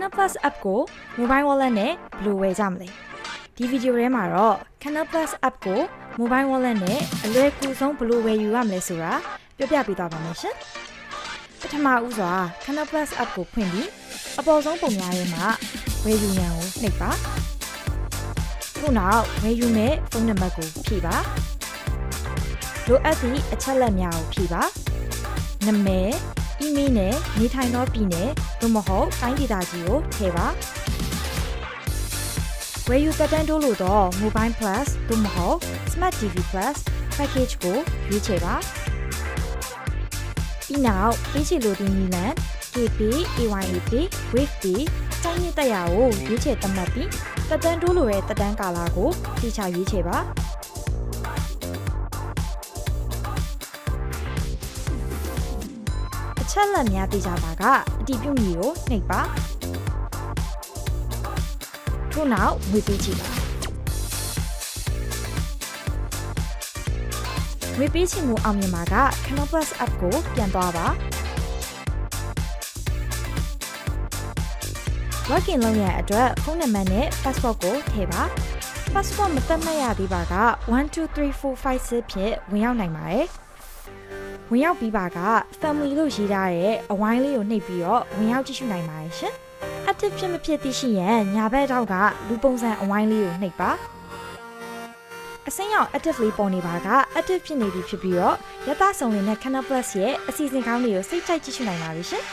Canal Plus app ကို mobile wallet နဲ့ဘယ်လိုဝယ်ကြမလဲဒီဗီဒီယိုထဲမှာတော့ Canal Plus app ကို mobile wallet နဲ့အလွယ်ကူဆုံးဘယ်လိုဝယ်ယူရမလဲဆိုတာပြောပြပေးသွားပါမယ်ရှင်ပထမဦးစွာ Canal Plus app ကိုဖွင့်ပြီးအပေါ်ဆုံးပုံများထဲမှာဝယ်ယူရန်ကိုနှိပ်ပါခုနောက်ဝယ်ယူမဲ့ဖုန်းနံပါတ်ကိုဖြည့်ပါလိုအပ်သည့်အချက်အလက်များကိုဖြည့်ပါနာမည် email နဲ့နေထိုင်သောပြည်နယ်သို့မဟုတ်တိုင်းဒေသကြီးကိုထည့်ပါဝယ်ယူတက်တန်းတိုးလို့တော့ Mobile Plus သို့မဟုတ် Smart TV Plus package ကိုရွေးချယ်ပါပြီးနောက်ပေးချေလိုတဲ့နီလန် KP, AYAP, Wave P တိုင်းနှစ်တက်ရာကိုရွေးချယ်သတ်မှတ်ပြီးတက်တန်းတိုးလိုတဲ့တက်တန်းကာလာကိုတိကျရွေးချယ်ပါ ချက်လက်များသိကြတာကအတီးပြုတ်မီကိုနှိပ်ပါထို့နောက်ဝေပေးကြည့်ပါဝေပေးချင်မှုအောင်မြင်မှာက Canal Plus app ကိုပြန်သွားပါ login လုပ်ရတဲ့အတွက်ဖုန်းနံပါတ်နဲ့ passport ကိုထည့်ပါ passport မသတ်မှတ်ရသေးပါက123456ဖြင့်ဝင်ရောက်နိုင်ပါတယ် ဝင်ရောက်ပြီးပါက family လို့ရေးထားတဲ့အဝိုင်းလေးကိုနှိပ်ပြီးတော့ဝင်ရောက်ကြည့်ရှုနိုင်ပါတယ်ရှင် active ဖြစ်မဖြစ်သိရှိရန်ညာဘက်ထောက်ကလူပုံစံအဝိုင်းလေးကိုနှိပ်ပါအစိမ်းရောင် active လေးပေါ်နေပါက active ဖြစ်နေပြီဖြစ်ပြီးတော့ရသဆောင်နေတဲ့ Canal Plus ရဲ့အစီအစဉ်ကောင်းတွေကိုစိတ်ကြိုက်ကြည့်ရှုနိုင်ပါပြီရှင်